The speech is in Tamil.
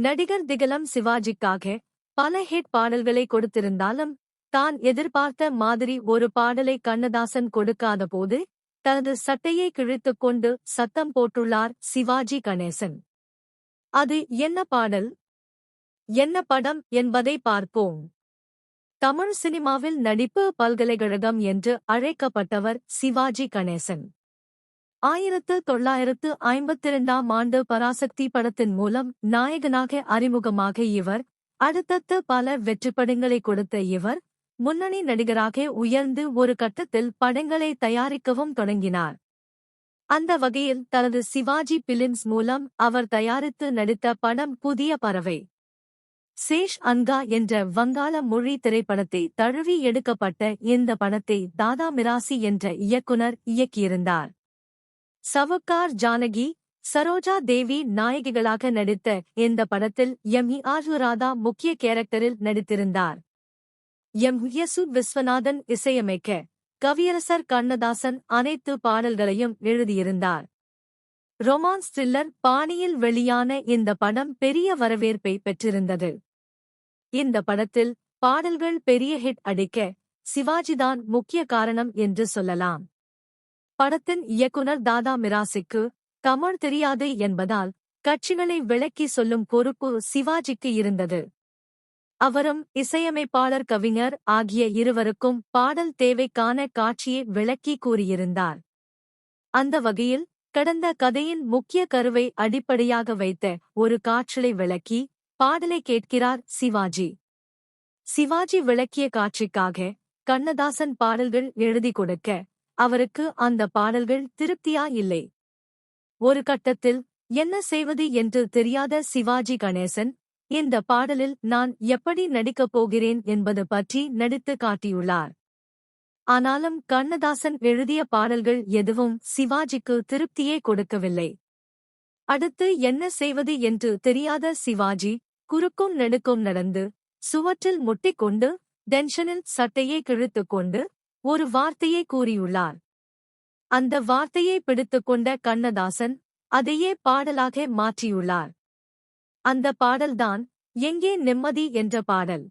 நடிகர் திகலம் சிவாஜிக்காக பல ஹிட் பாடல்களை கொடுத்திருந்தாலும் தான் எதிர்பார்த்த மாதிரி ஒரு பாடலை கண்ணதாசன் கொடுக்காத போது தனது சட்டையை கிழித்துக் கொண்டு சத்தம் போட்டுள்ளார் சிவாஜி கணேசன். அது என்ன பாடல்? என்ன படம் என்பதை பார்ப்போம். தமிழ் சினிமாவில் நடிப்பு பல்கலைக்கழகம் என்று அழைக்கப்பட்டவர் சிவாஜி கணேசன். ஆயிரத்து தொள்ளாயிரத்து ஐம்பத்திரண்டாம் ஆண்டு பராசக்தி படத்தின் மூலம் நாயகனாக அறிமுகமாக இவர் அடுத்தடுத்த பல வெற்றிப்படங்களை கொடுத்த இவர் முன்னணி நடிகராக உயர்ந்து ஒரு கட்டத்தில் படங்களை தயாரிக்கவும் தொடங்கினார். அந்த வகையில் தனது சிவாஜி பிலிம்ஸ் மூலம் அவர் தயாரித்து நடித்த படம் புதிய பறவை. சேஷ் அன்கா என்ற வங்காள மொழி திரைப்படத்தை தழுவி எடுக்கப்பட்ட இந்த படத்தை தாதா மிராசி என்ற இயக்குனர் இயக்கியிருந்தார். சவுக்கார் ஜானகி சரோஜா தேவி நாயகிகளாக நடித்த இந்த படத்தில் எம். இ. ராதா முக்கிய கேரக்டரில் நடித்திருந்தார். எம். யசு விஸ்வநாதன் இசையமைக்க கவியரசர் கண்ணதாசன் அனைத்து பாடல்களையும் எழுதியிருந்தார். ரொமான்ஸ் த்ரில்லர் பாணியில் வெளியான இந்த படம் பெரிய வரவேற்பை பெற்றிருந்தது. இந்த படத்தில் பாடல்கள் பெரிய ஹிட் அடிக்க சிவாஜிதான் முக்கிய காரணம் என்று சொல்லலாம். படத்தின் இயக்குனர் தாதா மிராசிக்கு தமிழ் தெரியாது என்பதால் கட்சிகளை விளக்கி சொல்லும் பொறுப்பு சிவாஜிக்கு இருந்தது. அவரும் இசையமைப்பாளர் கவிஞர் ஆகிய இருவருக்கும் பாடல் தேவைக்கான காட்சியை விளக்கி கூறியிருந்தார். அந்த வகையில் கடந்த கதையின் முக்கிய கருவை அடிப்படையாக வைத்த ஒரு காற்றலை விளக்கி பாடலை கேட்கிறார் சிவாஜி. சிவாஜி விளக்கிய காட்சிக்காக கண்ணதாசன் பாடல்கள் எழுதி கொடுக்க அவருக்கு அந்த பாடல்கள் திருப்தியா இல்லை. ஒரு கட்டத்தில் என்ன செய்வது என்று தெரியாத சிவாஜி கணேசன்? இந்த பாடலில் நான் எப்படி நடிக்கப் போகிறேன் என்பது பற்றி நடித்து காட்டியுள்ளார். ஆனாலும் கண்ணதாசன் எழுதிய பாடல்கள் எதுவும் சிவாஜிக்கு திருப்தியே கொடுக்கவில்லை. அடுத்து என்ன செய்வது என்று தெரியாத சிவாஜி? குறுக்கும் நெடுக்கும் நடந்து சுவற்றில் முட்டிக்கொண்டு டென்ஷனில் சட்டையை கிழித்துக் கொண்டு ஒரு வார்த்தையை கூறியுள்ளார். அந்த வார்த்தையை பிடித்துக்கொண்ட கண்ணதாசன் அதையே பாடலாக மாற்றியுள்ளார். அந்த பாடல்தான் எங்கே நிம்மதி என்ற பாடல்.